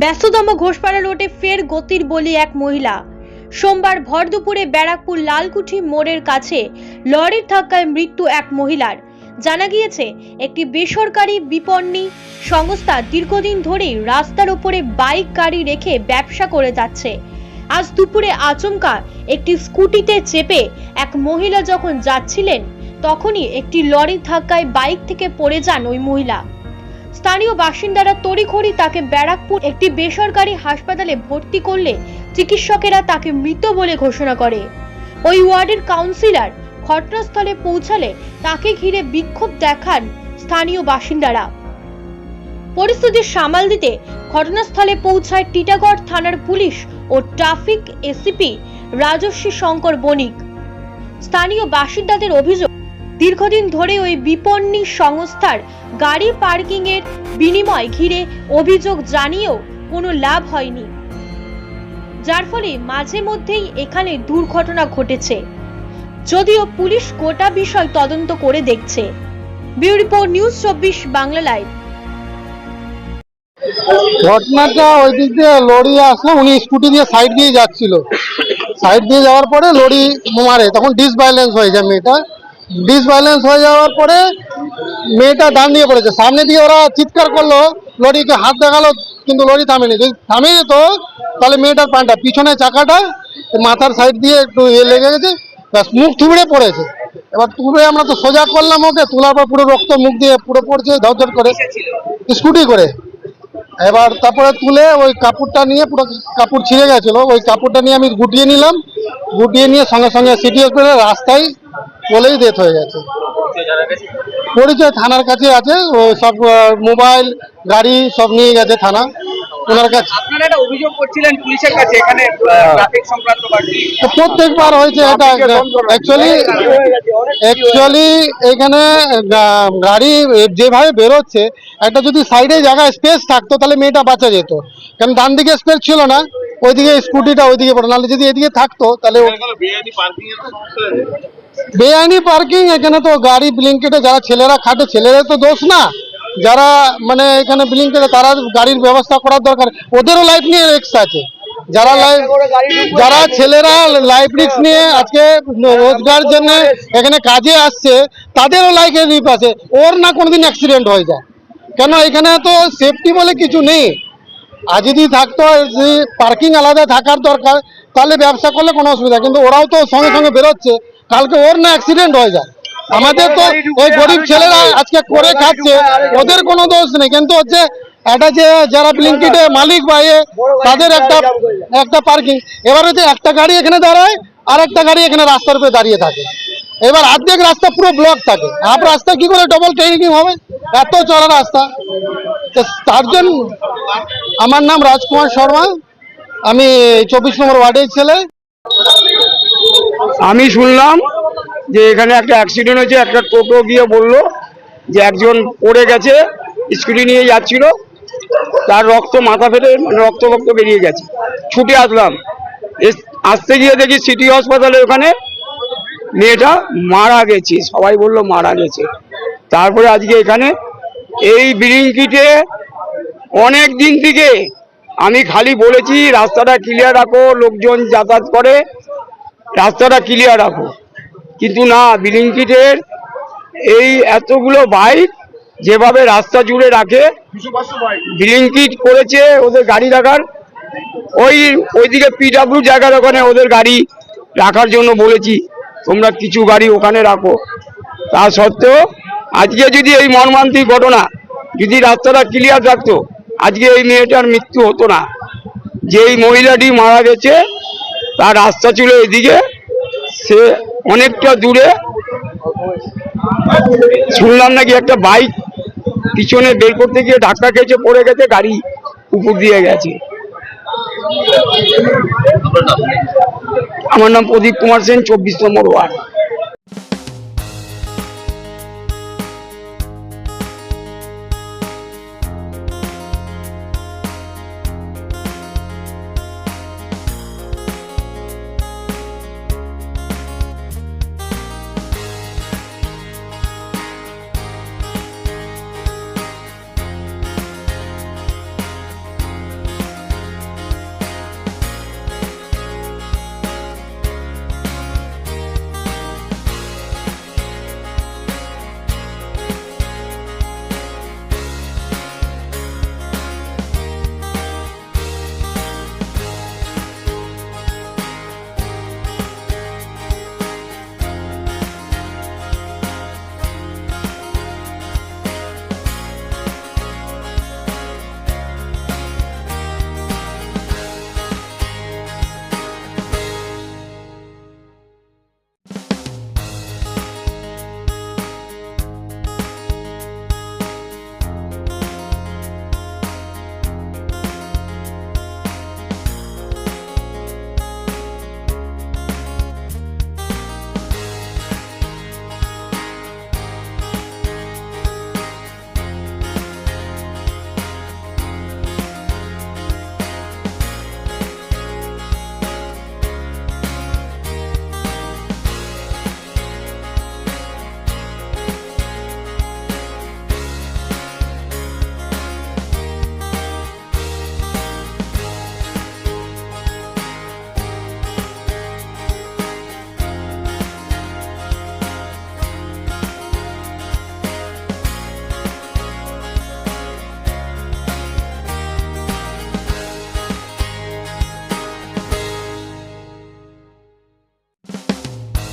ব্যস্ততম ঘোষপাড়া রোডে ফের গতির বলি এক মহিলা। সোমবার ভর দুপুরে ব্যারাকপুর লালকুঠি মোড়ের কাছে লরির ধাক্কায় মৃত্যু এক মহিলার। জানা গিয়েছে, একটি বেসরকারি বিপণনী সংস্থা দীর্ঘদিন ধরেই রাস্তার উপরে বাইক, গাড়ি রেখে ব্যবসা করে যাচ্ছে। আজ দুপুরে আচমকা একটি স্কুটিতে চেপে এক মহিলা যখন যাচ্ছিলেন, তখনই একটি লরির ধাক্কায় বাইক থেকে পড়ে যান ওই মহিলা। স্থানীয় বাসিন্দারা তড়িঘড়ি তাকে ব্যারাকপুর একটি বেসরকারি হাসপাতালে ভর্তি করলে চিকিৎসকেরা তাকে মৃত বলে ঘোষণা করে। ওই ওয়ার্ডের কাউন্সিলর ঘটনাস্থলে পৌঁছালে তাকে ঘিরে বিক্ষোভ দেখান স্থানীয় বাসিন্দারা। পরিস্থিতি সামাল দিতে ঘটনাস্থলে পৌঁছায় টিটাগড় থানার পুলিশ ও ট্রাফিক এসিপি রাজস্বী শঙ্কর বণিক। স্থানীয় বাসিন্দাদের অভিযোগ দীর্ঘদিন ধরে ওই বিপণনী সংস্থার গাড়ি পার্কিং এর বিনিময় ঘিরে অভিযোগ জানিয়েও কোনো লাভ হয়নি। যার ফলে মাঝে মধ্যেই এখানে দুর্ঘটনা ঘটেছে। যদিও পুলিশ গোটা বিষয় তদন্ত করে দেখছে। বিউ রিপোর্ট, নিউজ চব্বিশ বাংলা লাইভ। ঘটনাটা ওই দিক দিয়ে লরি আসলো উনি স্কুটি দিয়ে সাইড দিয়ে যাচ্ছিল। সাইড দিয়ে যাওয়ার পরে মারে, তখন হয়ে যায় মেয়েটা। ডিসব্যালেন্স হয়ে যাওয়ার পরে মেয়েটা দান দিয়ে পড়েছে। সামনে দিয়ে ওরা চিৎকার করল, লরিকে হাত দেখাল, কিন্তু লরি থামেনি। যদি থামে যেত তাহলে মেয়েটার পানটা। পিছনে চাকাটা মাথার সাইড দিয়ে একটু ইয়ে লেগে গেছে মুখ থুবড়ে পড়েছে। এবার তুলে আমরা তো সোজা করলাম ওকে, তোলার পর পুরো রক্ত মুখ দিয়ে পুরো পড়ছে ধর করে, স্কুটি করে। এবার তারপরে তুলে ওই কাপড়টা নিয়ে পুরো কাপড় ছিঁড়ে গেছিল। ওই কাপড়টা নিয়ে আমি গুটিয়ে নিলাম। গুটিয়ে নিয়ে সঙ্গে সঙ্গে সিটি হসপিটালে রাস্তায় বলেই ডেথ হয়ে গেছে। পরিচয় থানার কাছে আছে ও সব মোবাইল গাড়ি সব নিয়ে গেছে থানা। ওনার কাছে আপনারা একটা অভিযোগ করছিলেন পুলিশের কাছে এখানে ট্রাফিক সংক্রান্ত তো প্রত্যেকবার হয়েছে এটা অ্যাকচুয়ালি অ্যাকচুয়ালি এখানে গাড়ি যেভাবে বেরোচ্ছে একটা যদি সাইডে জায়গায় স্পেস থাকতো তাহলে মেয়েটা বাঁচা যেত। কারণ ডান দিকে স্পেস ছিল না ওইদিকে স্কুটিটা ওইদিকে পড়ে। নাহলে যদি এদিকে থাকতো তাহলে বেআইনি পার্কিং এখানে তো গাড়ি ব্লিঙ্কেটে যারা ছেলেরা খাটে ছেলেদের তো দোষ না। যারা মানে এখানে ব্লিঙ্কেটে তারা গাড়ির ব্যবস্থা করার দরকার। ওদেরও লাইফ নিয়ে রিস্ক আছে। যারা লাইফ যারা ছেলেরা লাইফ রিক্স নিয়ে আজকে রোজগার জন্য এখানে কাজে আসছে তাদেরও লাইফের রিস্ক আছে। ওর না কোনোদিন অ্যাক্সিডেন্ট হয়ে যায়। কেন? এখানে তো সেফটি বলে কিছু নেই। আর যদি থাকতো পার্কিং আলাদা থাকার দরকার, তাহলে ব্যবসা করলে কোনো অসুবিধা কিন্তু ওরাও তো সঙ্গে সঙ্গে বেরোচ্ছে। কালকে ওর না অ্যাক্সিডেন্ট হয়ে যায়। আমাদের তো ওই গরিব ছেলেরা আজকে করে খাচ্ছে। ওদের কোনো দোষ নেই। কিন্তু হচ্ছে এটা যে যারা ব্লিঙ্কিটে মালিক বা তাদের একটা একটা পার্কিং এবার হচ্ছে একটা গাড়ি এখানে দাঁড়ায়, আর একটা গাড়ি এখানে রাস্তার উপরে দাঁড়িয়ে থাকে। এবার অর্ধেক রাস্তা পুরো ব্লক থাকে। হাফ রাস্তা কি করে ডবল ট্রেনিং হবে? এত চড়া রাস্তা। তার জন্য আমার নাম রাজকুমার শর্মা। আমি চব্বিশ নম্বর ওয়ার্ডের ছেলে। আমি শুনলাম যে এখানে একটা অ্যাক্সিডেন্ট হয়েছে, একটা টোটো গিয়ে বলল যে একজন পড়ে গেছে, স্কুটি নিয়ে যাচ্ছিল, তার রক্ত মাথা ফেটে মানে রক্ত রক্ত বেরিয়ে গেছে। ছুটে আসলাম। আসতে গিয়ে দেখি সিটি হাসপাতালে ওখানে মেয়েটা মারা গেছে, সবাই বলল মারা গেছে। তারপরে আজকে এখানে এই বিরিঙ্কিটে অনেক দিন থেকে আমি খালি বলেছি, রাস্তাটা ক্লিয়ার রাখো, লোকজন যাতায়াত করে, রাস্তাটা ক্লিয়ার রাখো। কিন্তু না বিলিংকিটের এই এতগুলো বাইক যেভাবে রাস্তা জুড়ে রাখে বিলিংকিট করেছে ওদের গাড়ি রাখার, ওই, ওইদিকে পিডাব্লিউ জায়গার ওখানে ওদের গাড়ি রাখার জন্য বলেছি, তোমরা কিছু গাড়ি ওখানে রাখো। তা সত্ত্বেও আজকে যদি এই মর্মান্তিক ঘটনা, যদি রাস্তাটা ক্লিয়ার রাখতো আজকে এই মেয়েটার মৃত্যু হতো না। যে এই মহিলাটি মারা গেছে, তার রাস্তা ছিল এদিকে। সে অনেকটা দূরে। শুনলাম নাকি একটা বাইক পিছনে বের করতে গিয়ে ধাক্কা খেয়েছে, পড়ে গেছে, গাড়ি উপর দিয়ে গেছে। আমার নাম প্রদীপ কুমার সেন, চব্বিশ নম্বর ওয়ার্ড।